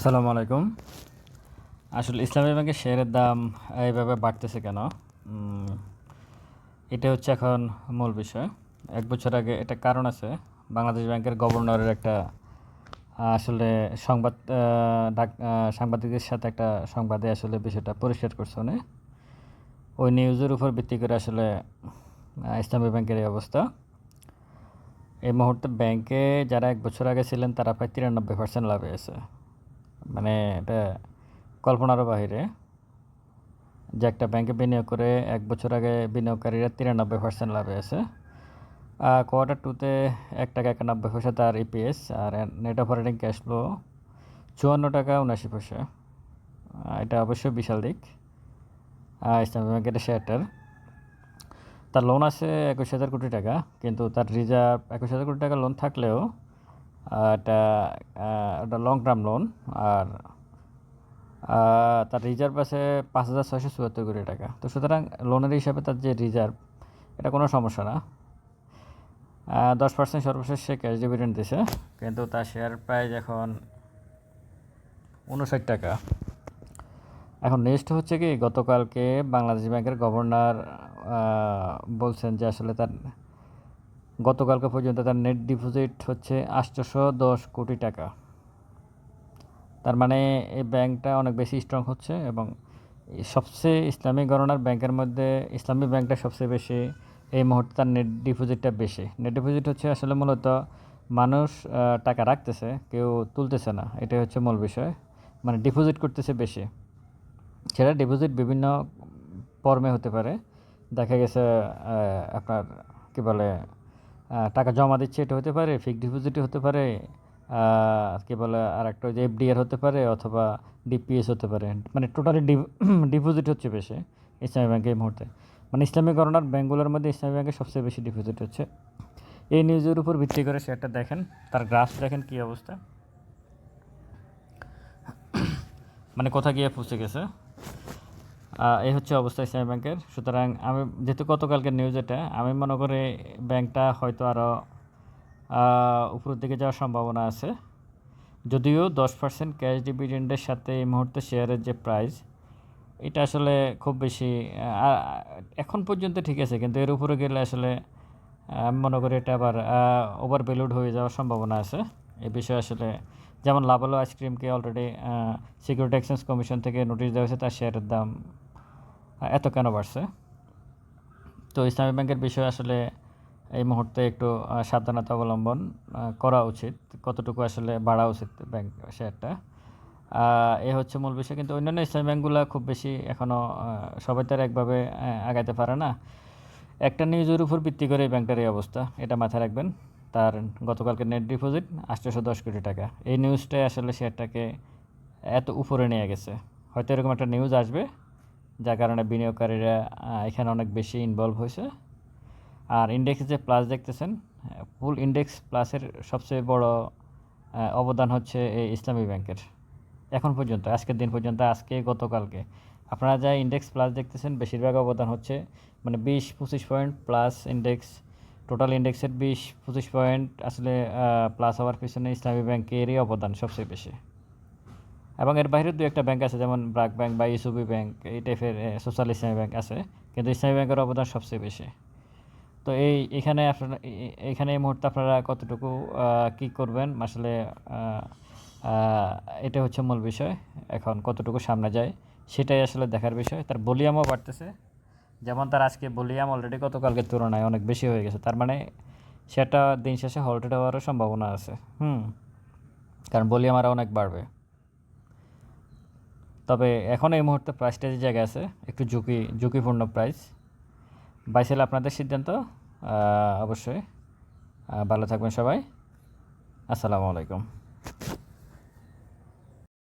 আসসালামু আলাইকুম। আসলে ইসলামী ব্যাংকের শেয়ারের দাম এইভাবে বাড়তেছে কেন? এটা হচ্ছে এখন মূল বিষয়। এক বছর আগে এটা কারণ আছে, বাংলাদেশ ব্যাংকের গভর্নরের একটা আসলে সংবাদ ডাক সাংবাদিকদের সাথে একটা সংবাদে আসলে বিষয়টা পরিষ্কার করছে উনি। ওই নিউজের উপর ভিত্তি করে আসলে ইসলামী ব্যাংকের এই অবস্থা। এই মুহূর্তে ব্যাংকে যারা এক বছর আগে ছিলেন, তারা প্রায় তিরানব্বই পার্সেন্ট লাভে আছে। মানে এটা কল্পনারও বাহিরে। যে একটা ব্যাংকে বিনিয়োগ করে এক বছর আগে বিনিয়োগকারীরা তিরানব্বই পার্সেন্ট লাভে আছে। কোয়ার্টার টুতে এক টাকা একানব্বই পয়সা তার ইপিএস আর নেট অপারেটিং ক্যাশ ফ্লো চুয়ান্ন টাকা উনাশি পয়সা। এটা অবশ্যই বিশাল দিক। ইসলামী ব্যাংকের শেয়ারটার তার লোন আছে একুশ হাজার কোটি টাকা, কিন্তু তার রিজার্ভ একুশ হাজার কোটি টাকা লোন থাকলেও এটা এটা লং টার্ম লোন আর তার রিজার্ভ আছে পাঁচ হাজার ছয়শো চুয়াত্তর কোটি টাকা। তো সুতরাং লোনের হিসাবে তার যে রিজার্ভ এটা কোনো সমস্যা না। দশ পার্সেন্ট সর্বশেষ সে ক্যাশ ডিভিডেন্ড দিছে, কিন্তু তার শেয়ার প্রাইস এখন উনষাট টাকা। এখন নেক্সট হচ্ছে কি, গতকালকে বাংলাদেশ ব্যাংকের গভর্নর বলছেন যে আসলে তার গতকালকে পর্যন্ত তার নেট ডিপোজিট হচ্ছে আটশোশো দশ কোটি টাকা। তার মানে এই ব্যাংকটা অনেক বেশি স্ট্রং হচ্ছে এবং সবচেয়ে ইসলামী গণনার ব্যাংকের মধ্যে ইসলামী ব্যাংকটা সবচেয়ে বেশি এই মুহূর্তে তার নেট ডিপোজিটটা বেশি। নেট ডিপোজিট হচ্ছে আসলে মূলত মানুষ টাকা রাখতেছে, কেউ তুলতেছে না। এটাই হচ্ছে মূল বিষয়। মানে ডিপোজিট করতেছে বেশি। সেটা ডিপোজিট বিভিন্ন ফর্মে হতে পারে। দেখা গেছে আপনার কী বলে টাকা জমা দিচ্ছে, এটা হতে পারে ফিক্সড ডিপোজিটই হতে পারে কী বলে আর একটা যে এফডিআর হতে পারে অথবা ডিপিএস হতে পারে। মানে টোটালি ডিপোজিট হচ্ছে বেশি ইসলামী ব্যাংকে এই মুহূর্তে। মানে ইসলামী গণনার ব্যাঙ্কগুলোর মধ্যে ইসলামী ব্যাংকে সবচেয়ে বেশি ডিপোজিট হচ্ছে। এই নিউজের উপর ভিত্তি করে শেয়ারটা দেখেন, তার গ্রাফ দেখেন কী অবস্থা। মানে কোথা গিয়ে পৌঁছে গেছে? এই হচ্ছে অবস্থা ইসলামী ব্যাংকের। সুতরাং আমি যেহেতু গতকালকের নিউজ এটা, আমি মনে করি ব্যাংকটা হয়তো আরও উপরের দিকে যাওয়ার সম্ভাবনা আছে। যদিও দশ পার্সেন্ট ক্যাশ ডিভিডেন্ডের সাথে এই মুহূর্তে শেয়ারের যে প্রাইস এটা আসলে খুব বেশি এখন পর্যন্ত ঠিক আছে, কিন্তু এর উপরে গেলে আসলে আমি মনে করি এটা আবার ওভার ভ্যালুড হয়ে যাওয়ার সম্ভাবনা আছে। এই বিষয়ে আসলে, যেমন লাভালো আইসক্রিমকে অলরেডি সিকিউরিটি এক্সচেঞ্জ কমিশন থেকে নোটিশ দেওয়া হয়েছে, তার শেয়ারের দাম এত কেন বাড়ছে? তো ইসলামী ব্যাংকের বিষয়ে আসলে এই মুহূর্তে একটু সাবধানতা অবলম্বন করা উচিত। কতটুকু আসলে বাড়া উচিত ব্যাংক শেয়ারটা? এ হচ্ছে মূল বিষয়। কিন্তু অন্যান্য ইসলামী ব্যাংকগুলো খুব বেশি এখনও সবাই তার একভাবে আগাতে পারে না। একটা নিউজের উপর ভিত্তি করে এই ব্যাংকটার এই অবস্থা। এটা মাথায় রাখবেন। তার গতকালকে নেট ডিপোজিট আটশোশো দশ কোটি টাকা। এই নিউজটাই আসলে শেয়ারটাকে এত উপরে নিয়ে গেছে। হয়তো এরকম একটা নিউজ আসবে। যার কারণে বিনিয়োগকারীরা এখানে অনেক বেশি ইনভলভ হয়েছে। আর ইন্ডেক্স যে প্লাস দেখতেছেন ফুল ইন্ডেক্স প্লাসের সবচেয়ে বড় অবদান হচ্ছে এই ইসলামী ব্যাংকের। এখন পর্যন্ত, আজকের দিন পর্যন্ত, আজকে, গতকালকে। আপনারা যা ইন্ডেক্স প্লাস দেখতেছেন, বেশিরভাগ অবদান হচ্ছে মানে বিশ পঁচিশ পয়েন্ট প্লাস ইন্ডেক্স টোটাল ইন্ডেক্সের বিশ পঁচিশ পয়েন্ট আসলে প্লাস হওয়ার পিছনে ইসলামী ব্যাংকেরই অবদান সবচেয়ে বেশি। এবং এর বাইরে দু একটা ব্যাংক আছে, যেমন ব্রাক ব্যাংক বা ইসুবি ব্যাংক এই টাইপের সোশ্যাল ইসলামী ব্যাংক আছে। কিন্তু ইসলামী ব্যাংকের অবদান সবচেয়ে বেশি। তো এই, এখানে আপনারা এখানে এই মুহূর্তে আপনারা কতটুকু কি করবেন? আসলে এটা হচ্ছে মূল বিষয়। এখন কতটুকু সামনে যায়, সেটাই আসলে দেখার বিষয়। তার ভলিউমও বাড়তেছে। যেমন তার আজকে ভলিউম অলরেডি গতকালকের তুলনায় অনেক বেশি হয়ে গেছে। তার মানে সেটা দিন শেষে হল্টেড হওয়ারও সম্ভাবনা আছে। হুম। কারণ ভলিউম আরও অনেক বাড়বে। তবে এখন এই মুহূর্তে প্রাইসটা যে জায়গায় আছে, একটু ঝুঁকি, ঝুঁকিপূর্ণ প্রাইস বাইসেল আপনাদের সিদ্ধান্ত অবশ্যই। ভালো থাকবেন সবাই। আসসালামু আলাইকুম।